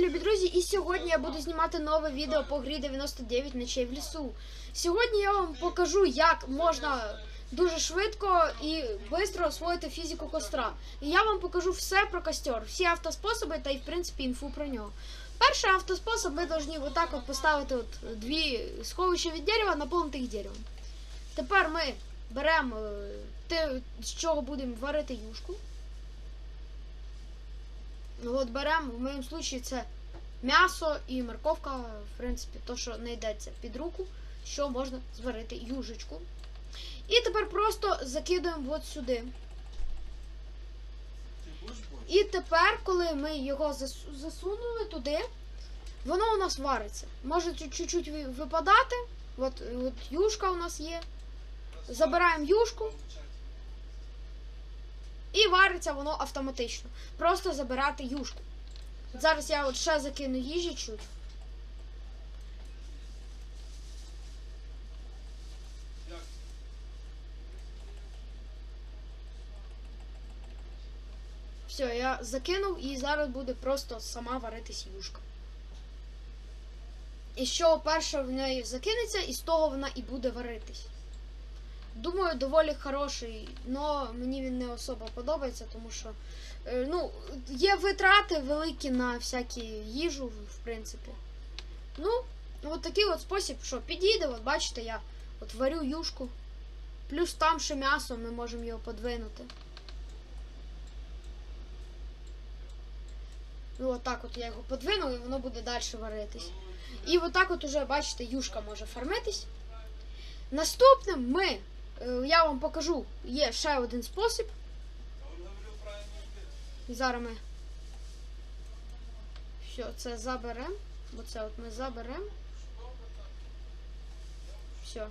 любі друзі, і сьогодні я буду знімати нове відео по грі 99 ночей в лісу. Сьогодні я вам покажу, як можна дуже швидко і швидко освоїти фізику костра. І я вам покажу все про костер, всі автоспособи та й в принципі інфу про нього. Перший автоспосіб ми повинні отак от поставити от дві сховища від дерева, наповнити їх деревом. Тепер ми беремо е, те, з чого будемо варити юшку. Ну, От беремо, в моєму случаї це м'ясо і морковка, в принципі, то, що не йдеться під руку, що можна зварити южечку. І тепер просто закидуємо от сюди. І тепер, коли ми його засунули туди, воно у нас вариться. Може чуть- чуть-чуть випадати. От, от юшка у нас є. Забираємо юшку. Вариться воно автоматично. Просто забирати юшку. От Зараз я от ще закину їжі чуть. Все, я закинув і зараз буде просто сама варитись юшка. І що перше в неї закинеться, і з того вона і буде варитись. Думаю, доволі хороший, але мені він не особо подобається, тому що е, ну, є витрати великі на всякі їжу, в принципі. Ну, от такий от спосіб, що підійде, от бачите, я от варю юшку. Плюс там ще м'ясо, ми можемо його подвинути. Ну, отак от я його подвину, і воно буде далі варитись. І отак от уже, бачите, юшка може фармитись. Наступним ми, я вам покажу, є ще один спосіб. Зараз ми все це заберемо. Оце от ми заберемо. Все.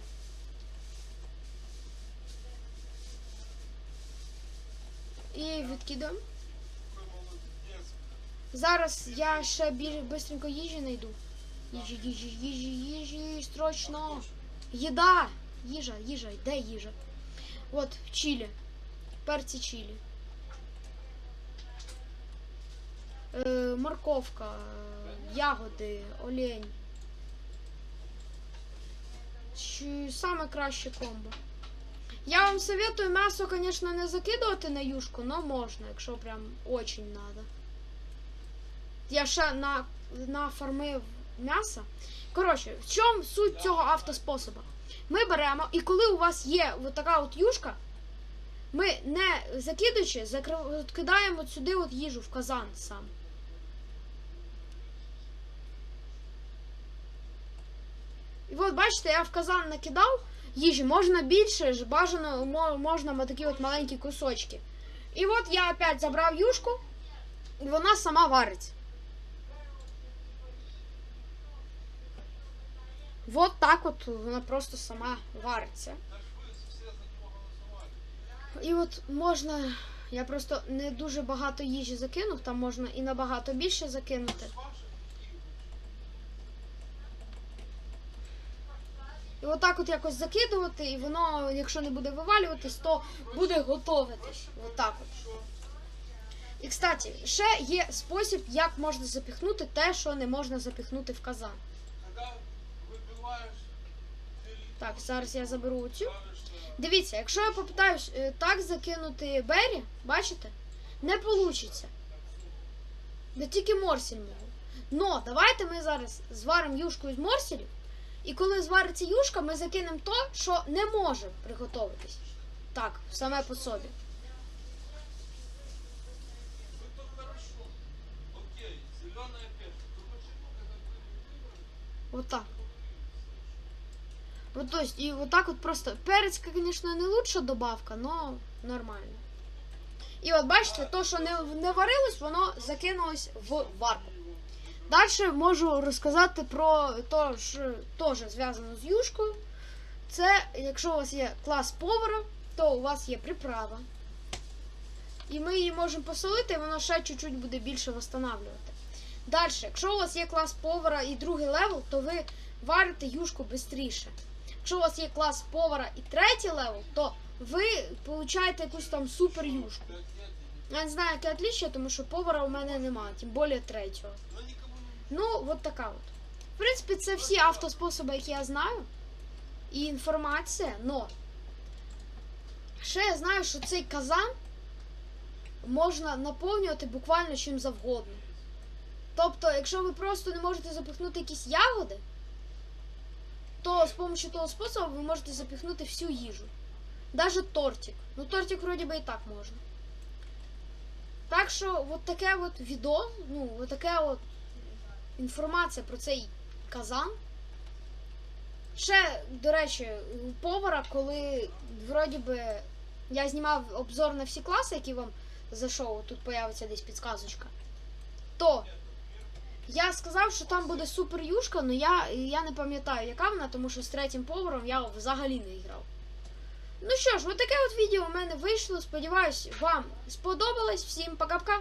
І відкидаємо. Зараз я ще більш бистренько їжі знайду. Їжі, їжі, їжі, їжі, строчно. Їда! Їжа, їжа, де їжа? От, чилі. Перці чилі. Морковка, ягоди, олень. Чи саме краще комбо. Я вам советую м'ясо, звісно, не закидувати на юшку, але можна, якщо прям очень надо. Я ще на, нафармив м'ясо. Коротше, в чому суть цього автоспособу? Ми беремо, і коли у вас є от така от юшка, ми не закидуючи, от сюди от їжу в казан сам. І от бачите, я в казан накидав їжі, можна більше, ж бажано можна такі от маленькі кусочки. І от я опять забрав юшку, і вона сама вариться. Вот так от вона просто сама вариться. І от можна. Я просто не дуже багато їжі закинув, там можна і набагато більше закинути. І отак от якось закидувати, і воно, якщо не буде вивалюватись, то буде готовитись. Отак от. І, кстати, ще є спосіб, як можна запіхнути те, що не можна запіхнути в казан. Так, зараз я заберу оцю. Дивіться, якщо я попитаюсь е, так закинути бері, бачите, не вийде. Не тільки морсіль можу. Но давайте ми зараз зваримо юшку із морсілів. І коли звариться юшка, ми закинемо то, що не може приготуватись. Так, саме по собі. ну Вот, то есть, і отак от просто. Перець, звісно, не лучша добавка, но нормально. І от бачите, то, що не, не варилось, воно закинулось в варку. Далі можу розказати про те, що теж зв'язано з юшкою. Це, якщо у вас є клас повара, то у вас є приправа. І ми її можемо посолити, і воно ще чуть-чуть буде більше восстанавлювати. Далі, якщо у вас є клас повара і другий левел, то ви варите юшку швидше. Якщо у вас є клас повара і третій левел, то ви получаєте якусь там супер юшку. Я не знаю, яке отличие, тому що повара у мене немає, тим більше третього. Ну, от така от. В принципі, це всі автоспособи, які я знаю. І інформація, но. Ще я знаю, що цей казан можна наповнювати буквально чим завгодно. Тобто, якщо ви просто не можете запихнути якісь ягоди, то з допомогою того способу ви можете запихнути всю їжу. Даже тортик. Ну, тортик вроді би і так можна. Так що, от таке от відео, ну, от таке от інформація про цей казан. Ще, до речі, у повара, коли вроді би я знімав обзор на всі класи, які вам зайшов, тут появиться десь підсказочка, то я сказав, що там буде супер юшка, але я, я не пам'ятаю, яка вона, тому що з третім поваром я взагалі не грав. Ну що ж, от таке от відео у мене вийшло. Сподіваюсь, вам сподобалось. Всім пока-пока.